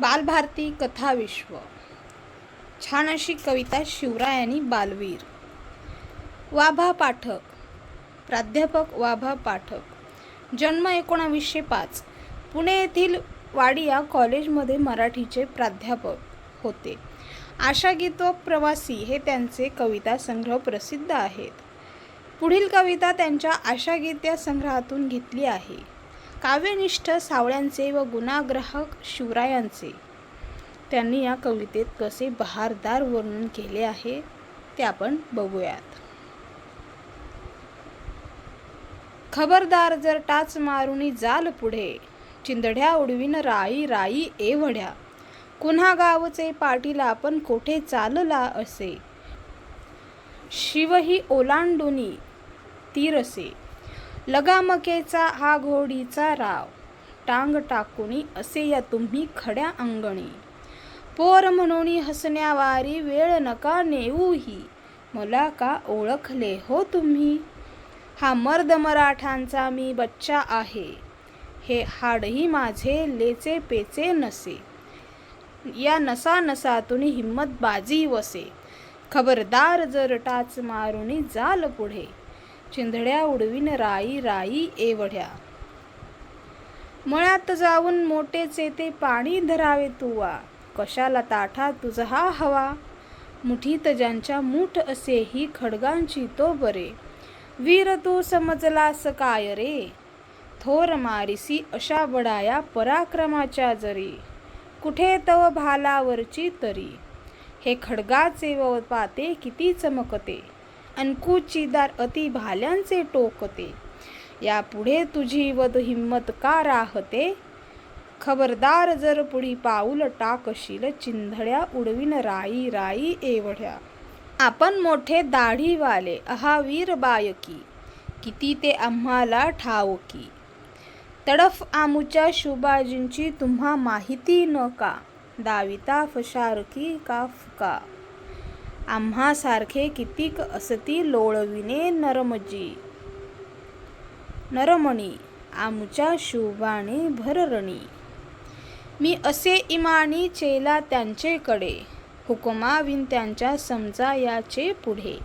बालभारती कथाविश्व छान अशी कविता शिवराय आणि बालवीर. वाभा पाठक. प्राध्यापक वाभा पाठक. जन्म एकोणावीसशे पाच. पुणे येथील वाडिया कॉलेजमध्ये मराठीचे प्राध्यापक होते. आशागीत व प्रवासी हे त्यांचे कविता संग्रह प्रसिद्ध आहेत. पुढील कविता त्यांच्या आशागीत या संग्रहातून घेतली आहे. काव्यनिष्ठ सावळ्यांचे व गुणाग्राहक शिवरायांचे. त्यांनी या कवितेत कसे बहारदार वर्णन केले आहे ते आपण बघूयात. खबरदार जर टाच मारुनी जाल पुढे चिंदड्या उडवीन राई राई एवढ्या. कुन्हा गावचे पाटील आपण कोठे चालला असे? शिवही ओलांडुनी तीरसे. लगामकेचा हा घोडीचा राव. टांग टाकुणी असे या तुम्ही खड्या अंगणी. पोर म्हणून हसण्यावारी वेळ नका नेऊही. मला का ओळखले हो तुम्ही? हा मर्द मराठांचा मी बच्चा आहे. हे हाडही माझे लेचे पेचे नसे. या नसा नसातून हिम्मत बाजी वसे. खबरदार जर टाच मारुनी जाल पुढे. चिंधड्या उडवीन राई राई एवढ्या. मळ्यात जाऊन मोठेचे ते पाणी धरावे तुवा. कशाला ताठा तुझा हा हवा? मुठीत ज्यांच्या मूठ असे ही खडगांची तो बरे. वीर तू समजलास काय रे? थोर मारिसी अशा बडाया पराक्रमाच्या जरी. कुठे तव भालावरची तरी. हे खडगाचे व पाते किती चमकते. अनकुचीदार अति भाल्यांचे टोकते. यापुढे तुझी वध हिंमत का राहते? खबरदार जर पुढी पाऊल टाकशील चिंधड्या उडवीन राई राई एवढ्या. आपण मोठे दाढीवाले अहा वीर बायकी किती ते आम्हाला ठावकी तडफ आमुच्या शुभाजींची तुम्हा माहिती न का दाविता फशारकी का. फुका आम्हासारखे कितीक असती लोळविणे नरमजी. नरमणी आमच्या शुभाने भररणी. मी असे इमानी चेला त्यांचेकडे हुकमाविन त्यांच्या समजा याचे पुढे.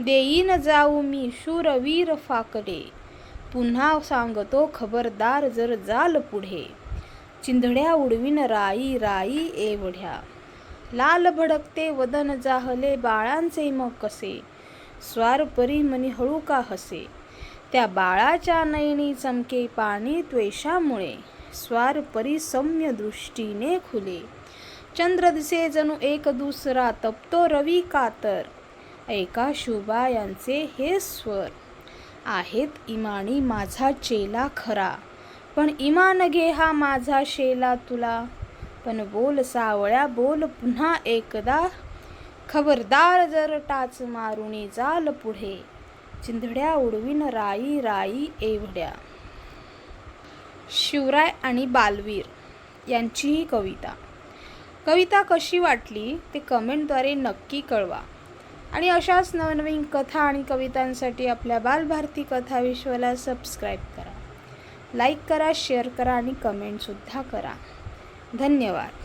देईन जाऊ मी शूरवीर फाकडे पुन्हा सांगतो खबरदार जर जाल पुढे. चिंधड्या उडवीन राई राई एवढ्या. लाल भडकते वदन जाहले बाळांचे मग कसे? स्वारपरी मनी हळू का हसे? त्या बाळाच्या नयनी चमके पाणी त्वेषामुळे स्वार परिसम्य दृष्टीने खुले. चंद्र दिसे जणू एक दुसरा तपतो रवी कातर. ऐका शुभा यांचे हे स्वर आहेत इमानी माझा चेला खरा पण इमान घे हा माझा शेला तुला. पण बोल सावळ्या बोल पुन्हा एकदा. खबरदार जर टाच मारुणी जाल पुढे. चिंधड्या उडवीन राई राई एवढ्या. शिवराय आणि बालवीर यांची ही कविता. कविता कशी वाटली ते कमेंटद्वारे नक्की कळवा. आणि अशाच नवनवीन कथा आणि कवितांसाठी आपल्या बालभारती कथा विश्वाला सबस्क्राईब करा. लाईक करा शेअर करा आणि कमेंटसुद्धा करा. धन्यवाद.